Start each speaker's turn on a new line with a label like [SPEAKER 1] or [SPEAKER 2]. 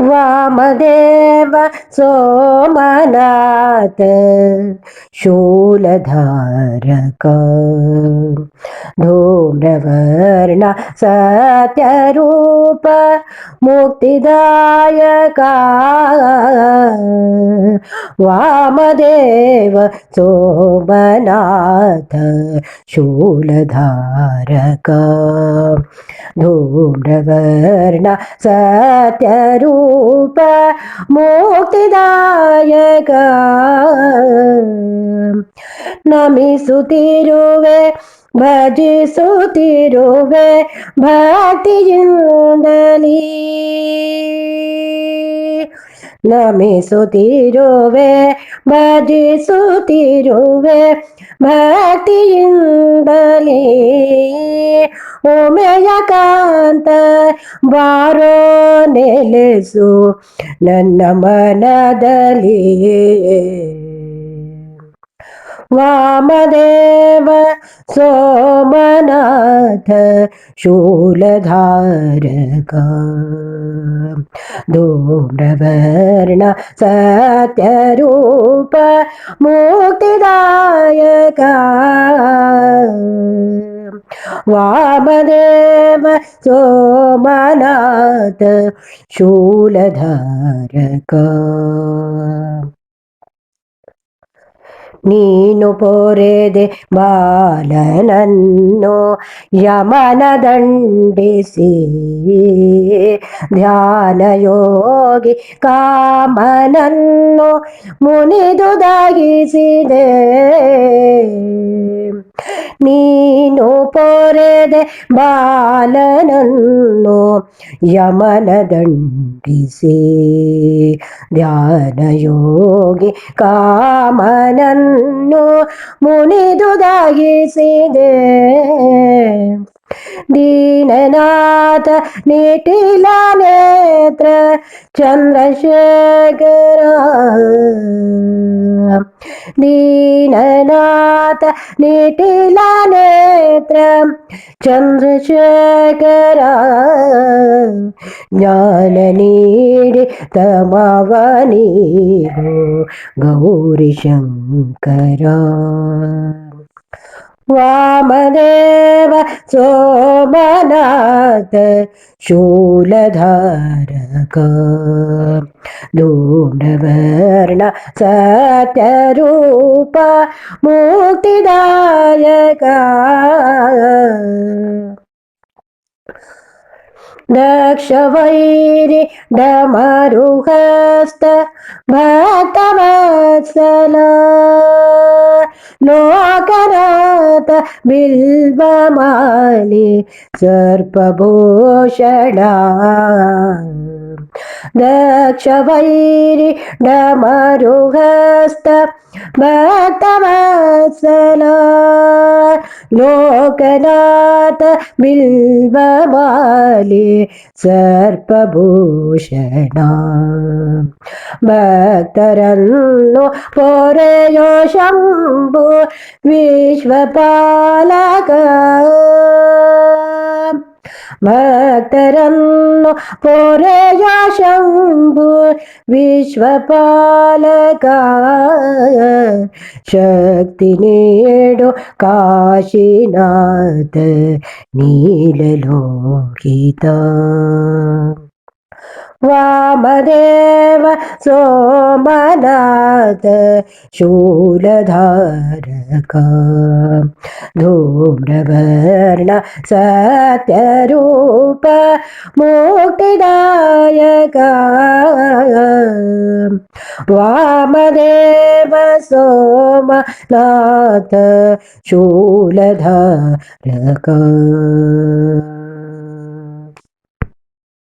[SPEAKER 1] वामदेव सोमनाथ शूलधारक। धूम्रवर्ण सत्यरूप मुक्तिदायका। वामदेव सोमनाथ शूलधारक। धूम्रवर्ण सत्यरूप ಮುಕ್ತಿದಾಯಕ ನಮಿಸುತ್ತಿರುವೆ ಭಜಿಸುತ್ತಿರುವೆ ಭಕ್ತಿಯಿಂದಲೀ ನಮಿಸುತ್ತಿರುವೆ ಭಜಿಸುತ್ತಿರುವೆ ಭಕ್ತಿಯಿಂದಲೇ ಉಮೆಯ ಕಾಂತ ಬಾರೋ ನೆಲೆಸು ನನ್ನ ಮನದಲ್ಲಿ वामदेव सोमनाथ शूलधारक। धूम्रवर्ण सत्यरूप मुक्तिदायक वामदेव सोमनाथ शूलधारक। ನೀನು ಪೊರೆದೆ ಬಾಲನನ್ನು ಯಮನ ದಂಡಿಸಿ ಧ್ಯಾನಯೋಗಿ ಕಾಮನನ್ನು ಮುನಿದುದಾಗಿಸಿದೆ. ನೀನು ಪೊರೆದೆ ಬಾಲನನ್ನು ಯಮನದಂಡಿಸೆ. ಧ್ಯಾನಯೋಗಿ ಕಾಮನನ್ನು ಮುನಿದುದಾಗಿಸಿದೆ ದೀನನಾಥ ನಿಟಿಲನೇ यत्र चन्द्रशेखरा दीननाथ निटिलनेत्र चन्द्रशेखरा ज्ञाननीडितमवनी गौरिशङ्करा വാമദേവ സോമനാഥ ശൂലധാരക ധൂണവർണ സത്യരൂപ മുക്തിദായക ദക്ഷവൈരി ഡമരുഹസ്ത ഭക്തവത്സല लोकरात बिल्बमाली सर्पभूषणा। दक्षवैरि डमरुहस्त भक्तवत्सला ലോകനാഥ ബിൽവമാലി സർപ്പഭൂഷണ. ഭക്തരന്നു പോരയോ ശംഭു വിശ്വപാലക ഭക്തരന്നു പോരയാ ശംഭു വിശ്വപാലക ശക്തി നേടു കാശിനാഥ നീലലോകിത. वामदेव सोमनाथ शूलधारक। धूम्रवर्ण सत्यरूप मुक्तिदायक वामदेव सोमनाथ शूलधारक।